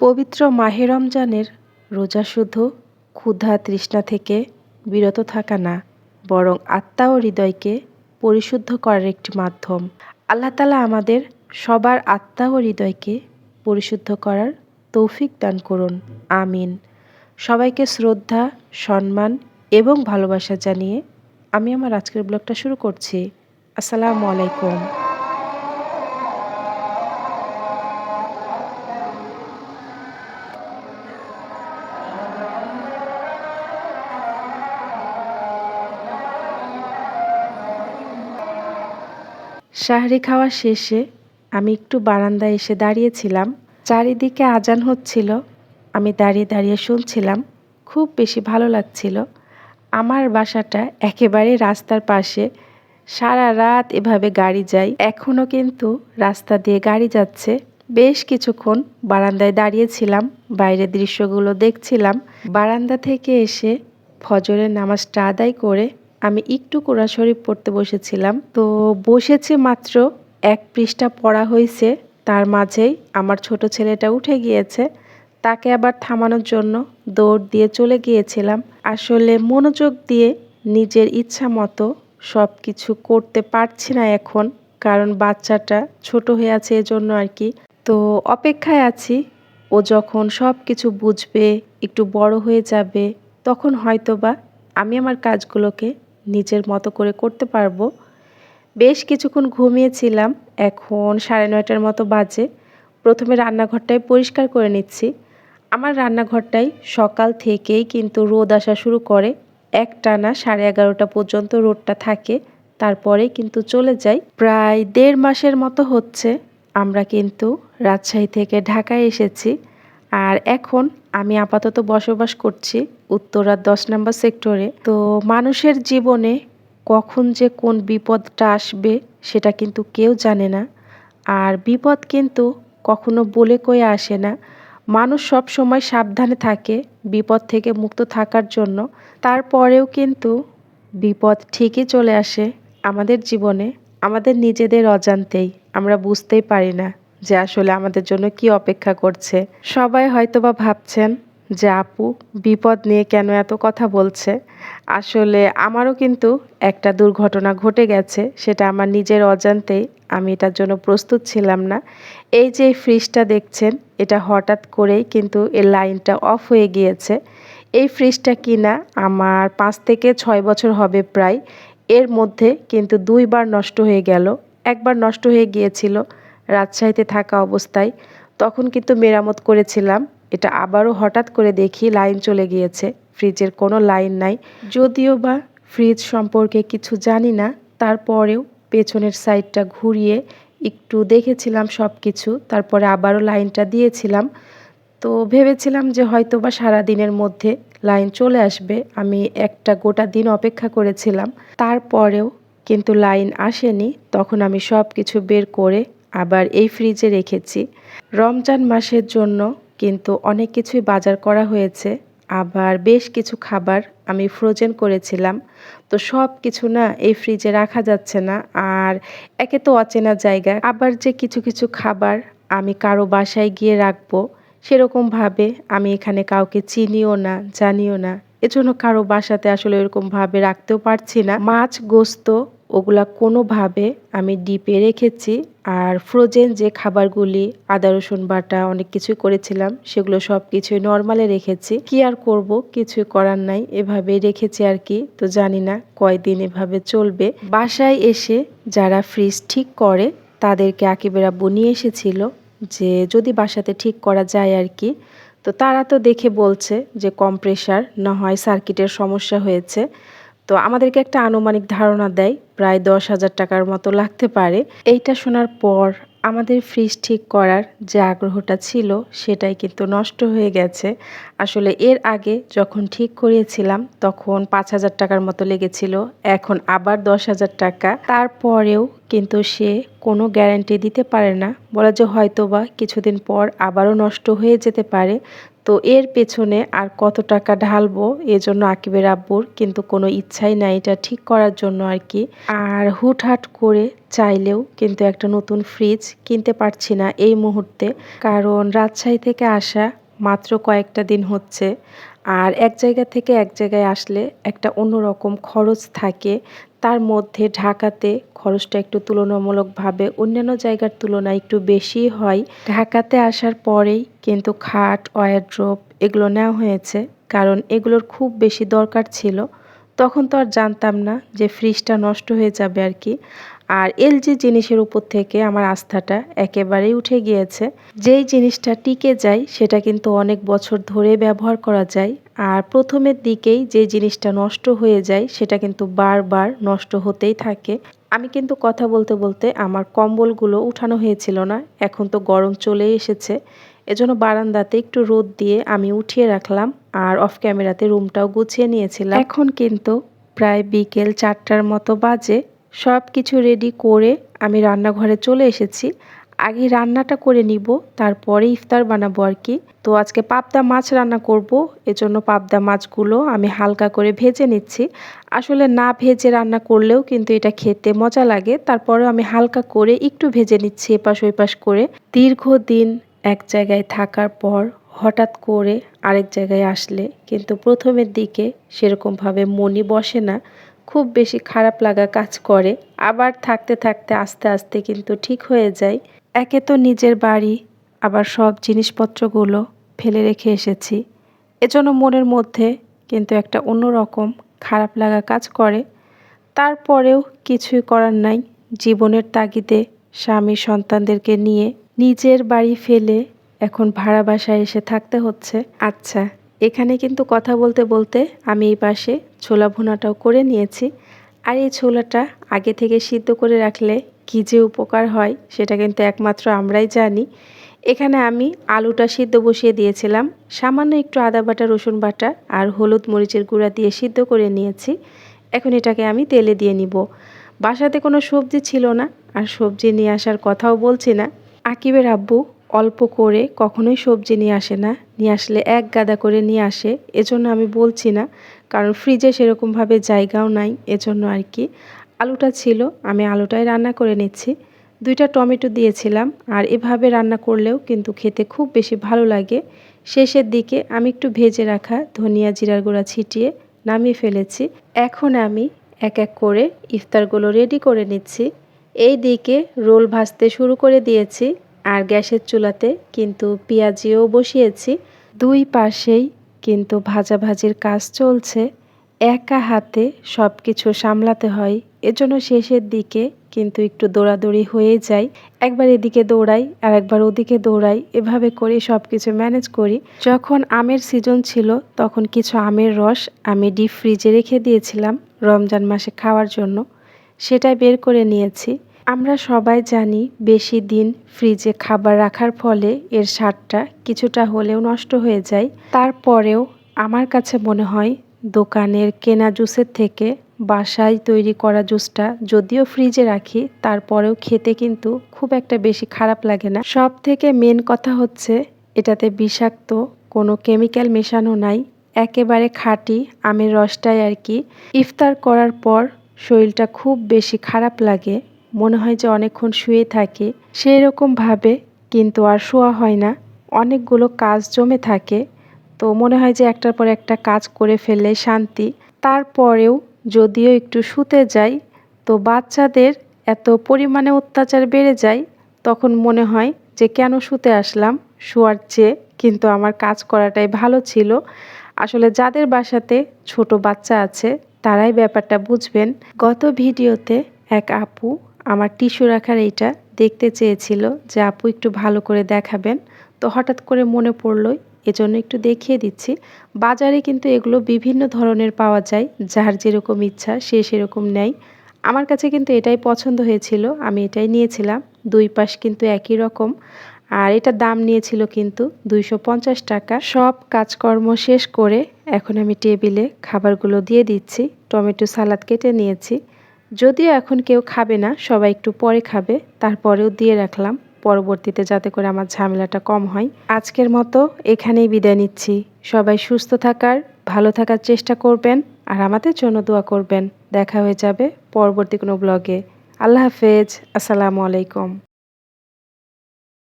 পবিত্র মাহে রমজানের রোজা শুধু ক্ষুধা তৃষ্ণা থেকে বিরত থাকা না, বরং আত্মা ও হৃদয়কে পরিশুদ্ধ করার একটি মাধ্যম। আল্লাহ তালা আমাদের সবার আত্মা ও হৃদয়কে পরিশুদ্ধ করার তৌফিক দান করুন। আমিন। সবাইকে শ্রদ্ধা, সম্মান এবং ভালোবাসা জানিয়ে আমি আমার আজকের ব্লগটা শুরু করছি। আসসালামু আলাইকুম। শাহরি খাওয়া শেষে আমি একটু বারান্দায় এসে দাঁড়িয়েছিলাম। চারিদিকে আজান হচ্ছিল। আমি দাঁড়িয়ে দাঁড়িয়ে শুনছিলাম, খুব বেশি ভালো লাগছিল। আমার বাসাটা একেবারে রাস্তার পাশে। সারা রাত এভাবে গাড়ি যায়। এখনও কিন্তু রাস্তা দিয়ে গাড়ি যাচ্ছে। বেশ কিছুক্ষণ বারান্দায় দাঁড়িয়েছিলাম, বাইরের দৃশ্যগুলো দেখছিলাম। বারান্দা থেকে এসে ফজরের নামাজটা আদায় করে আমি একটু কোরআন শরীফ পড়তে বসেছিলাম। তো বসেছে মাত্র এক পৃষ্ঠা পড়া হয়েছে। তার মাঝেই আমার ছোট ছেলেটা উঠে গিয়েছে। তাকে আবার থামানোর জন্য দৌড় দিয়ে চলে গিয়েছিলাম। আসলে মনোযোগ দিয়ে নিজের ইচ্ছা মতো সব কিছু করতে পারছি না এখন, কারণ বাচ্চাটা ছোট হয়ে আছে এজন্য আর কি। তো অপেক্ষায় আছি, ও যখন সব কিছু বুঝবে, একটু বড় হয়ে যাবে, তখন হয়তোবা আমি আমার কাজগুলোকে নিজের মতো করে করতে পারব। বেশ কিছুক্ষণ ঘুমিয়েছিলাম, এখন সাড়ে নয়টার মতো বাজে। প্রথমে রান্নাঘরটাই পরিষ্কার করে নিচ্ছি। আমার রান্নাঘরটাই সকাল থেকেই কিন্তু রোদ আসা শুরু করে। এক টানা সাড়ে এগারোটা পর্যন্ত রোদটা থাকে, তারপরে কিন্তু চলে যাই। প্রায় দেড় মাসের মতো হচ্ছে আমরা কিন্তু রাজশাহী থেকে ঢাকায় এসেছি। আর এখন আমি আপাতত বসবাস করছি উত্তরার দশ নম্বর সেক্টরে। তো মানুষের জীবনে কখন যে কোন বিপদটা আসবে সেটা কিন্তু কেউ জানে না। আর বিপদ কিন্তু কখনো বলে কয়ে আসে না। মানুষ সব সময় সাবধানে থাকে বিপদ থেকে মুক্ত থাকার জন্য। তারপরেও কিন্তু বিপদ ঠিকই চলে আসে আমাদের জীবনে, আমাদের নিজেদের অজান্তেই। আমরা বুঝতেই পারি না। যে আসলে আমাদের জন্য কি অপেক্ষা করছে। সবাই হয়তোবা ভাবছেন যে আপু বিপদ নিয়ে কেন এত কথা বলছে। আসলে আমারও কিন্তু একটা দুর্ঘটনা ঘটে গেছে, সেটা আমার নিজের অজান্তেই আমি এটার জন্য প্রস্তুত ছিলাম না। এই যে ফ্রিজটা দেখছেন, এটা হঠাৎ করেই কিন্তু এর লাইনটা অফ হয়ে গিয়েছে। এই ফ্রিজটা কিনা আমার পাঁচ থেকে ছয় বছর হবে প্রায়। এর মধ্যে কিন্তু দুইবার নষ্ট হয়ে গেল, একবার নষ্ট হয়ে গিয়েছিল। রাজশাহীতে থাকা অবস্থায়, তখন কিন্তু মেরামত করেছিলাম। এটা আবারও হঠাৎ করে দেখি লাইন চলে গিয়েছে, ফ্রিজের কোনো লাইন নাই। যদিও বা ফ্রিজ সম্পর্কে কিছু জানি না, তারপরেও পেছনের সাইডটা ঘুরিয়ে একটু দেখেছিলাম সব কিছু তারপরে আবারও লাইনটা দিয়েছিলাম। তো ভেবেছিলাম যে হয়তো বা সারাদিনের মধ্যে লাইন চলে আসবে, আমি একটা গোটা দিন অপেক্ষা করেছিলাম। তারপরেও কিন্তু লাইন আসেনি, তখন আমি সব কিছু বের করে আবার এই ফ্রিজে রেখেছি। রমজান মাসের জন্য কিন্তু অনেক কিছুই বাজার করা হয়েছে। আবার বেশ কিছু খাবার আমি ফ্রোজেন করেছিলাম। তো সব কিছু না এই ফ্রিজে রাখা যাচ্ছে না। আর একে তো অচেনা জায়গা। আবার যে কিছু কিছু খাবার আমি কারও বাসায় গিয়ে রাখব সেরকমভাবে আমি এখানে কাউকে চিনিও না, জানিও না। এজন্য কারও বাসাতে আসলে এরকমভাবে রাখতেও পারছি না। মাছ, গোস্ত ওগুলা কোনোভাবে আমি ডিপে রেখেছি। আর ফ্রোজেন যে খাবারগুলি, আদা, রসুন, বাটা অনেক কিছুই করেছিলাম, সেগুলো সব কিছুই নর্মালে রেখেছি। কি আর করব? কিছুই করার নাই এভাবে রেখেছি আর কি। তো জানি না কয়দিন এভাবে চলবে। বাসায় এসে যারা ফ্রিজ ঠিক করে, তাদেরকে আকিবেরা বনিয়ে এসেছিল যে যদি বাসাতে ঠিক করা যায় আর কি। তো তারা তো দেখে বলছে যে কম্প্রেসার না হয় সার্কিটের সমস্যা হয়েছে। তো আমাদেরকে একটা আনুমানিক ধারণা দেয়, প্রায় দশ হাজার টাকার মতো লাগতে পারে। এইটা শোনার পর আমাদের ফ্রিজ ঠিক করার যে আগ্রহটা ছিল, সেটাই কিন্তু নষ্ট হয়ে গেছে। আসলে এর আগে যখন ঠিক করিয়েছিলাম তখন পাঁচ হাজার টাকার মতো লেগেছিল, এখন আবার দশ হাজার টাকা। তারপরেও কিন্তু সে কোনো গ্যারান্টি দিতে পারে না। বলা যে হয়তো বা কিছুদিন পর আবারও নষ্ট হয়ে যেতে পারে। তো এর পেছনে আর কত টাকা ঢালবো এজন্য আকিবের আব্বুর কিন্তু কোনো ইচ্ছাই নাই এটা ঠিক করার জন্য আর কি। আর হুটহাট করে চাইলেও কিন্তু একটা নতুন ফ্রিজ কিনতে পারছি না এই মুহূর্তে। কারণ রাজশাহী থেকে আসা মাত্র কয়েকটা দিন হচ্ছে। আর এক জায়গা থেকে এক জায়গায় আসলে একটা অন্যরকম খরচ থাকে। তার মধ্যে ঢাকাতে খরচটা একটু তুলনামূলকভাবে অন্যান্য জায়গার তুলনায় একটু বেশি হয়। ঢাকাতে আসার পরেই কিন্তু খাট ওয়ারড্রোপ এগুলো নেওয়া হয়েছে কারণ এগুলোর খুব বেশি দরকার ছিল। তখন তো আর জানতাম না যে ফ্রিজটা নষ্ট হয়ে যাবে আর কি। আর এলজি জিনিসের উপর থেকে আমার আস্থাটা একেবারেই উঠে গিয়েছে। যেই জিনিসটা টিকে যায়, সেটা কিন্তু অনেক বছর ধরে ব্যবহার করা যায়। আর প্রথমের দিকেই যে জিনিসটা নষ্ট হয়ে যায়, সেটা কিন্তু বারবার নষ্ট হতেই থাকে। আমি কিন্তু কথা বলতে বলতে আমার কম্বলগুলো উঠানো হয়েছিল না, এখন তো গরম চলে এসেছে। এজন্য বারান্দাতে একটু রোদ দিয়ে আমি উঠিয়ে রাখলাম আর অফ ক্যামেরাতে রুমটাও গুছিয়ে নিয়েছিলাম। এখন কিন্তু প্রায় বিকেল চারটার মতো বাজে। সব কিছু রেডি করে আমি রান্নাঘরে চলে এসেছি। আগে রান্নাটা করে নিব, তারপরে ইফতার বানাবো আর কি। তো আজকে পাবদা মাছ রান্না করব, এজন্য পাবদা মাছগুলো আমি হালকা করে ভেজে নিচ্ছি। আসলে না ভেজে রান্না করলেও কিন্তু এটা খেতে মজা লাগে। তারপরেও আমি হালকা করে একটু ভেজে নিচ্ছি এপাশ ওইপাশ করে। দীর্ঘদিন এক জায়গায় থাকার পর হঠাৎ করে আরেক জায়গায় আসলে কিন্তু প্রথমের দিকে সেরকমভাবে মনই বসে না। খুব বেশি খারাপ লাগা কাজ করে। আবার থাকতে থাকতে আস্তে আস্তে কিন্তু ঠিক হয়ে যায়। একে তো নিজের বাড়ি, আবার সব জিনিসপত্রগুলো ফেলে রেখে এসেছি। এজন্য মনের মধ্যে কিন্তু একটা অন্যরকম খারাপ লাগা কাজ করে। তারপরেও কিছুই করার নাই। জীবনের তাগিদে স্বামী সন্তানদেরকে নিয়ে নিজের বাড়ি ফেলে এখন ভাড়া বাসায় এসে থাকতে হচ্ছে। আচ্ছা এখানে কিন্তু কথা বলতে বলতে আমি এই পাশে ছোলা ভুনাটাও করে নিয়েছি। আর এই ছোলাটা আগে থেকে সিদ্ধ করে রাখলে কী যে উপকার হয় সেটা কিন্তু একমাত্র আমরাই জানি। এখানে আমি আলুটা সিদ্ধ বসিয়ে দিয়েছিলাম। সামান্য একটু আদা বাটা, রসুন বাটা আর হলুদ মরিচের গুঁড়া দিয়ে সিদ্ধ করে নিয়েছি। এখন এটাকে আমি তেলে দিয়ে নিব। বাসাতে কোনো সবজি ছিল না আর সবজি নিয়ে আসার কথাও বলছি না। আকিবের আব্বু অল্প করে কখনোই সবজি নিয়ে আসে না। নিয়ে আসলে এক গাদা করে নিয়ে আসে। এজন্য আমি বলছি না, কারণ ফ্রিজে সেরকমভাবে জায়গাও নাই। এজন্য আর কি। আলুটা ছিল, আমি আলুটাই রান্না করে নিচ্ছি। দুইটা টমেটো দিয়েছিলাম, আর এভাবে রান্না করলেও কিন্তু খেতে খুব বেশি ভালো লাগে। শেষের দিকে আমি একটু ভেজে রাখা ধনিয়া জিরার গুঁড়া ছিটিয়ে নামিয়ে ফেলেছি। এখন আমি এক এক করে ইফতারগুলো রেডি করে নিচ্ছি। এই দিকে রোল ভাজতে শুরু করে দিয়েছি। আর গ্যাসের চুলাতে কিন্তু পেঁয়াজিও বসিয়েছি। দুই পাশেই কিন্তু ভাজাভাজির কাজ চলছে। একা হাতে সব কিছু সামলাতে হয়। এজন্য শেষের দিকে কিন্তু একটু দৌড়াদৌড়ি হয়ে যায়। একবার এদিকে দৌড়াই আর একবার ওদিকে দৌড়াই। এভাবে করে সব কিছু ম্যানেজ করি। যখন আমের সিজন ছিল, তখন কিছু আমের রস আমি ডিপ ফ্রিজে রেখে দিয়েছিলাম রমজান মাসে খাওয়ার জন্য। সেটাই বের করে নিয়েছি। আমরা সবাই জানি বেশি দিন ফ্রিজে খাবার রাখার ফলে এর স্বাদটা কিছুটা হলেও নষ্ট হয়ে যায়। তারপরেও আমার কাছে মনে হয় দোকানের কেনা জুসের থেকে বাসায় তৈরি করা জুসটা যদিও ফ্রিজে রাখি, তারপরেও খেতে কিন্তু খুব একটা বেশি খারাপ লাগে না। সব থেকে মেন কথা হচ্ছে এটাতে বিষাক্ত, কোনো কেমিক্যাল মেশানো নাই, একেবারে খাঁটি আমের রসটাই আর কি। ইফতার করার পর শরীরটা খুব বেশি খারাপ লাগে। মনে হয় যে অনেকক্ষণ শুয়ে থাকি। সেই রকমভাবে কিন্তু আর শোয়া হয় না। অনেকগুলো কাজ জমে থাকে। তো মনে হয় যে একটার পর একটা কাজ করে ফেললে শান্তি। তারপরেও যদিও একটু শুতে যাই, তো বাচ্চাদের এত পরিমাণে অত্যাচার বেড়ে যায়, তখন মনে হয় যে কেন শুতে আসলাম? শোয়ার চেয়ে কিন্তু আমার কাজ করাটাই ভালো ছিল। আসলে যাদের বাসাতে ছোট বাচ্চা আছে, তারাই ব্যাপারটা বুঝবেন। গত ভিডিওতে এক আপু আমার টিস্যু রাখার এইটা। দেখতে চেয়েছিল যে আপু একটু ভালো করে দেখাবেন। তো হঠাৎ করে মনে পড়ল, এজন্য একটু দেখিয়ে দিচ্ছি। বাজারে কিন্তু এগুলো বিভিন্ন ধরনের পাওয়া যায়। যার যেরকম ইচ্ছা, সে সেরকম নেয়। আমার কাছে কিন্তু এটাই পছন্দ হয়েছিল। আমি এটাই নিয়েছিলাম। দুই পাশ কিন্তু একই রকম। আর এটা দাম নিয়েছিল কিন্তু দুইশো পঞ্চাশ টাকা। সব কাজকর্ম শেষ করে এখন আমি টেবিলে খাবারগুলো দিয়ে দিচ্ছি। টমেটো সালাদ কেটে নিয়েছি। যদিও এখন কেউ খাবে না, সবাই একটু পরে খাবে, তারপরেও দিয়ে রাখলাম। পরবর্তীতে যাতে করে আমার ঝামেলাটা কম হয়। আজকের মতো এখানেই বিদায় নিচ্ছি। সবাই সুস্থ থাকার, ভালো থাকার চেষ্টা করবেন আর আমাদের জন্য দোয়া করবেন। দেখা হয়ে যাবে পরবর্তী কোনো ব্লগে আল্লাহ হাফেজ। আসসালামু আলাইকুম।